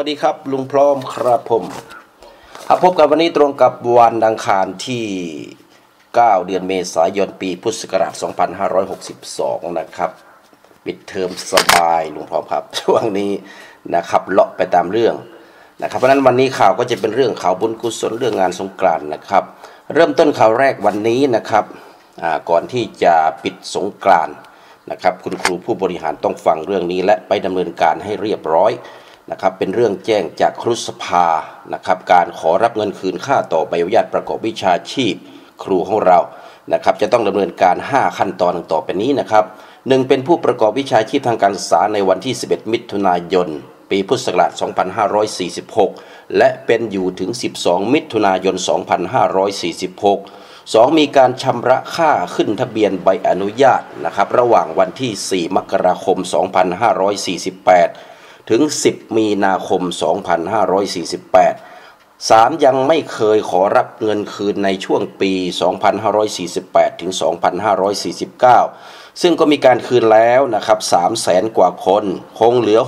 สวัสดีครับ ลุงพร้อมครับผมครับพบกันวันนี้ตรงกับวันอังคารที่ 9 เดือนเมษายนปีพุทธศักราช 2562 นะครับปิดเทอมสบายลุงพร้อมครับ ช่วงนี้นะครับเลาะไปตามเรื่องนะครับเพราะนั้นวันนี้ข่าวก็จะเป็นเรื่องข่าวบุญกุศลเรื่องงานสงกรานต์นะครับ เริ่มต้นข่าวแรกวันนี้นะครับก่อนที่จะปิดสงกรานต์นะครับ คุณครูผู้บริหารต้องฟังเรื่องนี้และไปดำเนินการให้เรียบร้อย นะครับเป็นเรื่องแจ้งจากครุสภานะครับการขอรับเงินคืนค่าต่อใบอนุญาตประกอบวิชาชีพครูของเรานะครับจะต้องดำเนินการ 5 ขั้นตอนดังต่อไปนี้นะครับหนึ่งเป็นผู้ประกอบวิชาชีพทางการศึกษาในวันที่ 11 มิถุนายน ปีพุทธศักราช 2546 และเป็นอยู่ถึง 12 มิถุนายน 2546 2. มีการชำระค่าขึ้นทะเบียนใบอนุญาตนะครับระหว่างวันที่ 4 มกราคม 2548 ถึง 10 มีนาคม 2548 3. ยังไม่เคยขอรับเงินคืนในช่วงปี 2548 ถึง 2549 ซึ่งก็มีการคืนแล้วนะครับ3แสนกว่าคน คงเหลือ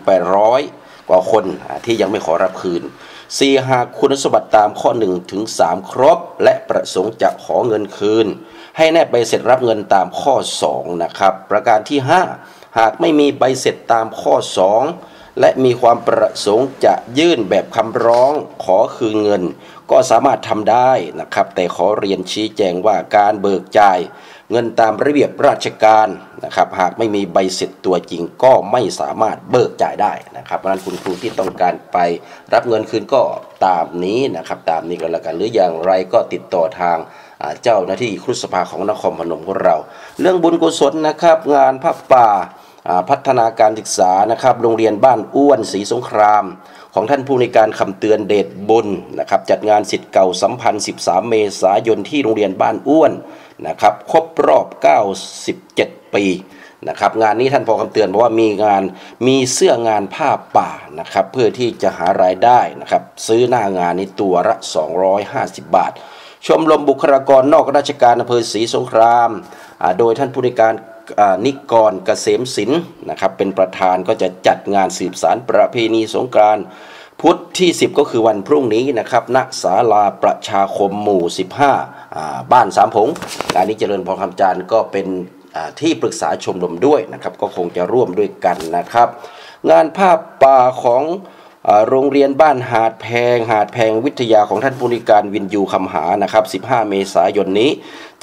6,800 กว่าคนที่ยังไม่ขอรับคืน 4. หากคุณสมบัติตามข้อ 1 ถึง 3 ครบ และประสงค์จะขอเงินคืน ให้แนบใบเสร็จรับเงินตามข้อ 2 นะครับ ประการที่ 5 หากไม่มีใบเสร็จตามข้อ 2 และมีความประสงค์จะยื่นแบบคำร้องขอคืนเงิน ก็สามารถทำได้นะครับ แต่ขอเรียนชี้แจงว่าการเบิกจ่ายเงินตามระเบียบราชการนะครับ หากไม่มีใบเสร็จตัวจริงก็ไม่สามารถเบิกจ่ายได้นะครับเพราะนั้นคุณครูที่ต้องการไปรับเงินคืนก็ตามนี้นะครับตามนี้ก็แล้วกันหรืออย่างไรก็ติดต่อทางเจ้าหน้าที่ครุสภาของนครพนมของเรา เรื่องบุญกุศลนะครับ งานพระป่า พัฒนาการศึกษานะครับโรงเรียนบ้านอ้วนศรีสงคราม ของท่านผู้ในการคำเตือนเดชบุญนะครับจัดงานสิทธิ์เก่าสัมพันธ์ 13 เมษายนที่โรงเรียนบ้านอ้วนนะครับครบรอบ 97 ปีนะครับงานนี้ท่านพอคำเตือนบอกว่ามีงานมีเสื้องานผ้าป่านะครับเพื่อที่จะหารายได้นะครับซื้อหน้างานนี้ตัวละ 250 บาท ชมรมบุคลากรนอกราชการอำเภอศรีสงคราม โดยท่านผู้ในการ นิกรเกษมศิลป์นะครับเป็นประธานก็จะจัดงานสืบสารประเพณีสงกรานต์พุธที่ 10 ก็คือวันพรุ่งนี้นะครับณศาลาประชาคมหมู่ 15อ่าบ้านสามผงงานนี้เจริญพรคำจานก็เป็นที่ปรึกษาชมรมด้วยนะครับ ก็คงจะร่วมด้วยกันนะครับ งานภาพป่าของ โรงเรียนบ้านหาดแพง หาดแพงวิทยาของท่านผู้นิการวินยูคำหานะครับ 15 เมษายนนี้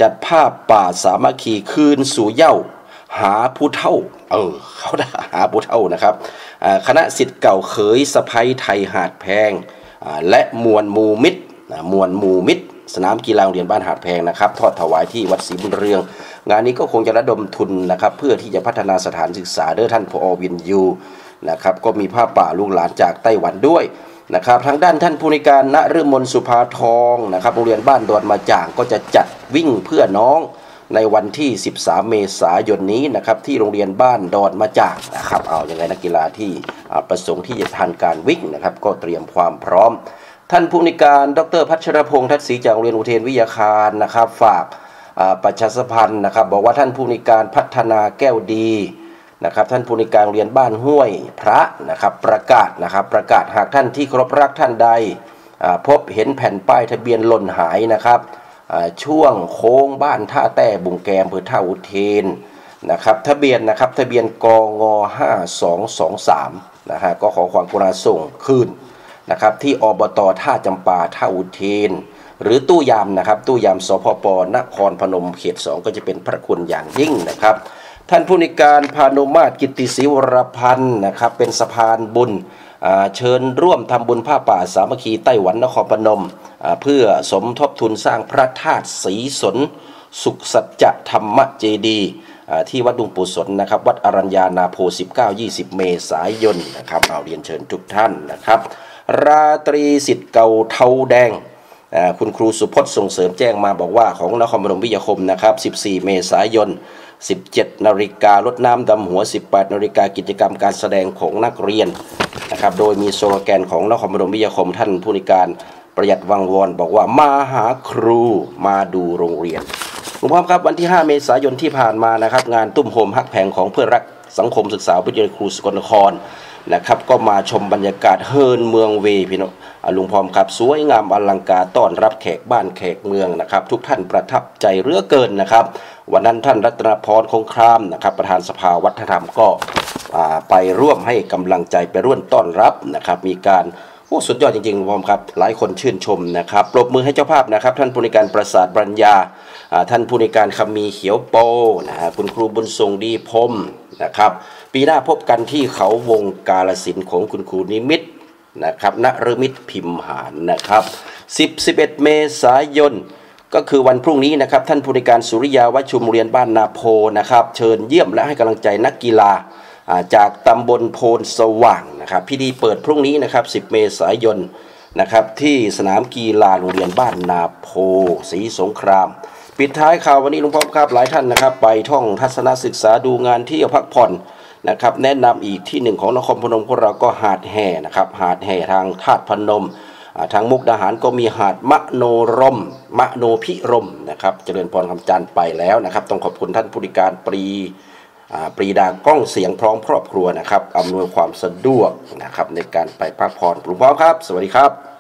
จัดภาพป่าสามัคคีคืนสู่เย้าหาผู้เท่า เออ เขาได้หาผู้เท่านะครับ คณะสิทธิ์เก่าเขยสะพ้ยไทยหาดแพง และมวลมูมิตรมวลมูมิตร สนามกีฬาโรงเรียนบ้านหาดแพงนะครับ ทอดถวายที่วัดศรีบุญเรือง งานนี้ก็คงจะระดมทุนนะครับ เพื่อที่จะพัฒนาสถานศึกษาเด้อท่านพอวินยูนะครับก็มีผ้าป่าลูกหลานจากไต้หวันด้วยนะครับทางด้านท่านผู้ในการณฤมลสุภาทองนะครับโรงเรียนบ้านดอนมาจ่างก็จะจัดวิ่งเพื่อน้องในวันที่ 13 เมษายนนี้นะครับที่โรงเรียนบ้านดอนมาจ่างนะครับเอาอย่างไรนักกีฬาที่ประสงค์ที่จะทันการวิ่งนะครับก็เตรียมความพร้อม ท่านผู้ในการดรพัชรพงษ์ทัศศรีจากโรงเรียนอุเทนวิทยาคารนะครับฝากประชาสัมพันธ์นะครับบอกว่าท่านผู้ในการพัฒนาแก้วดี นะครับท่านผู้ในการเรียนบ้านห้วยพระนะครับประกาศนะครับประกาศหากท่านที่เคารพรักท่านใดพบเห็นแผ่นป้ายทะเบียนหล่นหายนะครับช่วงโค้งบ้านท่าแต้บุงแกมอำเภอท่าอุเทนนะครับทะเบียนนะครับทะเบียนกง5223นะฮะก็ขอความกรุณาส่งคืนนะครับที่อบตท่าจำปาท่าอุเทน หรือตู้ยามนะครับตู้ยามสพปนครพนมเขตสองก็จะเป็นพระคุณอย่างยิ่งนะครับ ท่านผู้ในวยการพานุมาตรกิตติศิวรพันธ์นะครับเป็นสะพานบุญเชิญร่วมทำบุญผ้าป่าสามัคคีไต้หวันนครพนม เพื่อสมทบทุนสร้างพระธาตุศรีสน สุขสัจจะธรรมเจดีที่วัดดุงปู่สนนะครับ วัดอรัญญานาโพ 19-20 เมษายนนะครับเอาเรียนเชิญทุกท่านนะครับ ราตรีสิทธิ์เก่าเทาแดง คุณครูสุพจน์ส่งเสริมแจ้งมาบอกว่าของนครพนมวิทยาคมนะครับ 14 เมษายน 17 นาฬิการดน้ำดำหัว 18 นาฬิกากิจกรรมการแสดงของนักเรียนนะครับ โดยมีโซโลแกนของนครพนมวิทยาคมท่านผู้ในวยการประหยัดวังวอนบอกว่ามาหาครูมาดูโรงเรียนคุณพ่อครับวันที่ 5 เมษายนที่ผ่านมานะครับ งานตุ้มโฮมฮักแผงของเพื่อรักสังคมศึกษาวิทยาลัยครูสกลนคร นะครับ ก็มาชมบรรยากาศเฮิร์นเมืองเวพี่น้องลุงพร้อมครับสวยงามอลังการต้อนรับแขกบ้านแขกเมืองนะครับ ทุกท่านประทับใจเรือเกินนะครับ วันนั้นท่านรัตนพรคงครามนะครับ ประธานสภาวัฒนธรรมก็ไปร่วมให้กำลังใจไปร่วมต้อนรับนะครับ มีการ โอ้สุดยอดจริงๆพร้อมครับ หลายคนชื่นชมนะครับปรบมือให้เจ้าภาพนะครับ ท่านผู้ในการประสาทบรัญญา ท่านผู้ในการคำมีเขียวโปนะฮะคุณครูบุญทรงดีพรมนะครับ ปีหน้าพบกันที่เขาวงกาลสินของคุณครูนิมิตนะครับนรมิตรพิมหานนะครับ 10 11 เมษายนก็คือวันพรุ่งนี้นะครับ ท่านผู้ในการสุริยาวัชุมเรียนบ้านนาโพนะครับ เชิญเยี่ยมและให้กำลังใจนักกีฬา จากตำบลโพนสว่างนะครับพิธีเปิดพรุ่งนี้นะครับ 10 เมษายนนะครับที่สนามกีฬาโรงเรียนบ้านนาโพศรีสงคราม ปิดท้ายข่าววันนี้ลุงพ่อครับหลายท่านนะครับ ไปท่องทัศนศึกษาดูงานที่พักผ่อนนะครับ แนะนำอีกที่หนึ่งของนครพนมของเราก็หาดแห่นะครับหาดแห่ทางธาตุพนมทางมุกดาหารก็มีหาดมโนรมมโนพิรมนะครับ เจริญพรคำจันทร์ไปแล้วนะครับ ต้องขอบคุณท่านผู้ดิการปรี ปรีดากล้องเสียงพร้อมครอบครัวนะครับอำนวยความสะดวกนะครับในการไปพักผ่อนลุงพ่อครับ สวัสดีครับ